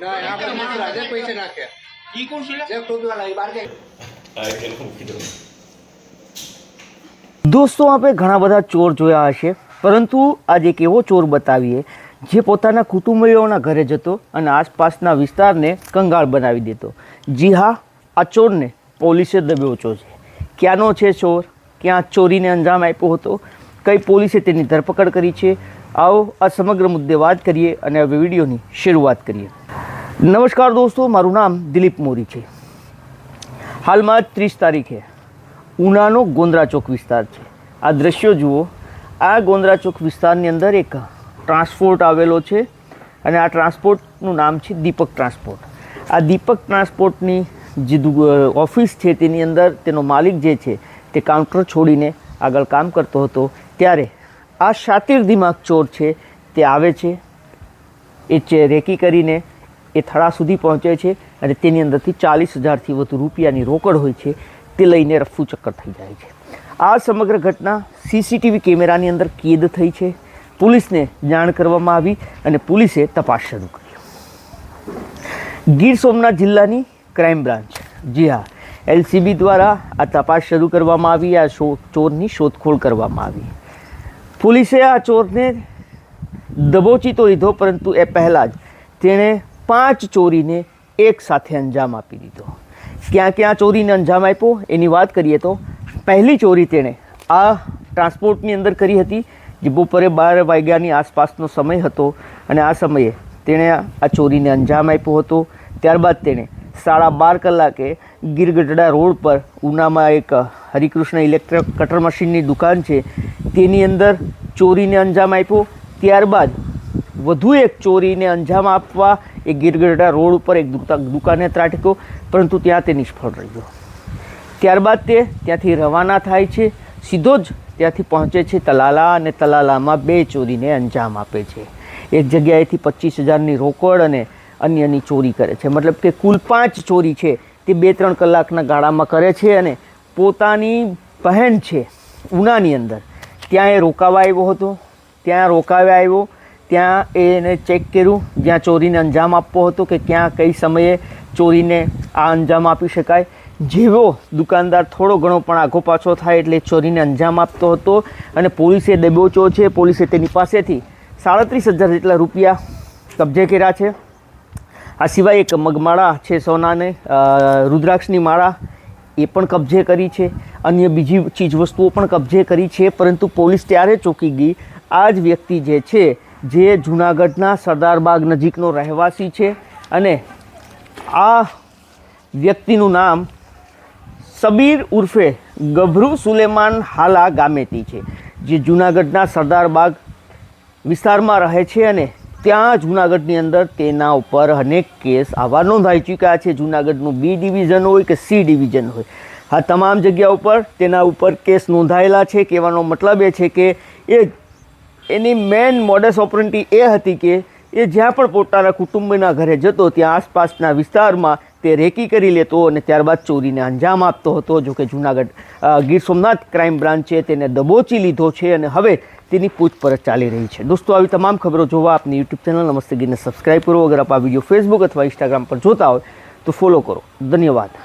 ના આપણે માણસ રાધે પૈસે નાખ્યા. ઈ કોણ છે લે? જે ટોપીવાળા એ બહાર જાય. દોસ્તો આપણે ઘણા બધા ચોર જોયા હશે પરંતુ આજે એક એવો ચોર બતાવીએ જે પોતાના કુટુંબીઓના ઘરે જતો અને આસપાસના વિસ્તારને કંગાળ બનાવી દેતો. જી હા આ ચોરને પોલીસે દબોચ્યો છે. ક્યાંનો છે ચોર? ક્યાં ચોરીને અંજામ આપ્યો હતો? કઈ પોલીસે તેની ધરપકડ કરી છે? આવો આ સમગ્ર મુદ્દે વાત કરીએ અને હવે વિડીયોની શરૂઆત કરીએ. નમસ્કાર દોસ્તો, મારું નામ દિલીપ મોરી છે. હાલમાં ત્રીસ તારીખે ઉનાનો ગોંદરા ચોક વિસ્તાર છે. આ દ્રશ્યો જુઓ. આ ગોંદરા ચોક વિસ્તારની અંદર એક ટ્રાન્સપોર્ટ આવેલો છે અને આ ટ્રાન્સપોર્ટનું નામ છે દીપક ટ્રાન્સપોર્ટ. આ દીપક ટ્રાન્સપોર્ટની જે ઓફિસ છે તેની અંદર તેનો માલિક જે છે તે કાઉન્ટર છોડીને આગળ કામ કરતો હતો. ત્યારે આ શાતિર દિમાગ ચોર છે તે આવે છે. એ રેકી કરીને એ થળા સુધી પહોંચે છે અને તેની અંદરથી ચાલીસ હજારથી વધુ રૂપિયાની રોકડ હોય છે તે લઈને રફુ ચક્કર થઈ જાય છે. આ સમગ્ર ઘટના સીસીટીવી કેમેરાની અંદર કેદ થઈ છે. પોલીસને જાણ કરવામાં આવી અને પોલીસે તપાસ શરૂ કરી. ગીર સોમનાથ જિલ્લાની ક્રાઇમ બ્રાન્ચ. જી હા, એલસીબી દ્વારા આ તપાસ શરૂ કરવામાં આવી, આ શો- ચોરની શોધખોળ કરવામાં આવી. પોલીસે આ ચોરને દબોચી તો લીધો, પરંતુ એ પહેલાં જ તેણે પાંચ ચોરીને એક સાથે અંજામ આપી દીધો. ક્યાં ક્યાં ચોરીને અંજામ આપ્યો એની વાત કરીએ તો પહેલી ચોરી તેણે આ ટ્રાન્સપોર્ટની અંદર કરી હતી. જે બપોરે બાર વાગ્યાની આસપાસનો સમય હતો અને આ સમયે તેણે આ ચોરીને અંજામ આપ્યો હતો. ત્યારબાદ તેણે સાડા બાર કલાકે ગીરગઢડા રોડ પર ઉનામાં એક હરિકૃષ્ણ ઇલેક્ટ્રિક કટર મશીનની દુકાન છે તેની અંદર ચોરીને અંજામ આપ્યો. ત્યારબાદ વધુ એક ચોરીને અંજામ આપવા એ ગીરગઢડા રોડ ઉપર એક દુકા- દુકાને ત્રાટક્યો, પરંતુ ત્યાં તે નિષ્ફળ રહ્યો. ત્યારબાદ તે ત્યાંથી રવાના થાય છે, સીધો જ ત્યાંથી પહોંચે છે તલાલા અને તલાલામાં બે ચોરીને અંજામ આપે છે. એક જગ્યાએથી પચીસ હજારની રોકડ અને અન્યની ચોરી કરે છે. મતલબ કે કુલ પાંચ ચોરી છે, તે બે ત્રણ કલાકના ગાળામાં કરે છે અને પોતાની બહેન છે, ઉનાની અંદર. ત્યાં એ રોકાવા આવ્યો હતો, ત્યાં રોકાવા આવ્યો ત્યાં એને ચેક કર્યું. જ્યાં ચોરીને અંજામ આપવો હતો કે ક્યાં, કઈ સમયે ચોરીને આ અંજામ આપી શકાય. જેવો દુકાનદાર થોડો ઘણો પણ આઘો પાછો થાય એટલે ચોરીને અંજામ આપતો હતો અને પોલીસે દબોચો છે. પોલીસે તેની પાસેથી સાડત્રીસ હજાર જેટલા રૂપિયા કબજે કર્યા છે. આ સિવાય એક મગમાળા છે સોનાને રુદ્રાક્ષની માળા એ પણ કબજે કરી છે. અન્ય બીજી ચીજવસ્તુઓ પણ કબજે કરી છે. પરંતુ પોલીસ ત્યારે ચોંકી ગઈ. આ જ વ્યક્તિ જે છે જે જૂનાગઢના સરદારબાગ નજીકનો રહેવાસી છે અને આ વ્યક્તિનું નામ સબીર ઉર્ફે ગભરુ સુલેમાન હાલા ગામેતી છે, જે જૂનાગઢના સરદારબાગ વિસ્તારમાં રહે છે અને ત્યાં જૂનાગઢની અંદર તેના ઉપર અનેક કેસ આવા નોંધાઈ ચૂક્યા છે. જૂનાગઢનું બી ડિવિઝન હોય કે સી ડિવિઝન હોય, આ તમામ જગ્યા ઉપર તેના ઉપર કેસ નોંધાયેલા છે. કહેવાનો મતલબ એ છે કે એ એની મેઇન મોડસ ઓપરન્ટી એ હતી કે એ જ્યાં પણ પોતાના કુટુંબના ઘરે જતો ત્યાં આસપાસના વિસ્તારમાં તે રેકી કરી લેતો અને ત્યારબાદ ચોરીને અંજામ આપતો હતો. જો કે જૂનાગઢ ગીર સોમનાથ ક્રાઇમ બ્રાન્ચે તેને દબોચી લીધો છે અને હવે તેની પૂછપરછ ચાલી રહી છે. દોસ્તો, આવી તમામ ખબરો જોવા આપની યુટ્યુબ ચેનલ નમસ્તે ગીરને સબસ્ક્રાઇબ કરો. અગર આપ આ વીડિયો ફેસબુક અથવા ઇન્સ્ટાગ્રામ પર જોતા હોય તો ફોલો કરો. ધન્યવાદ.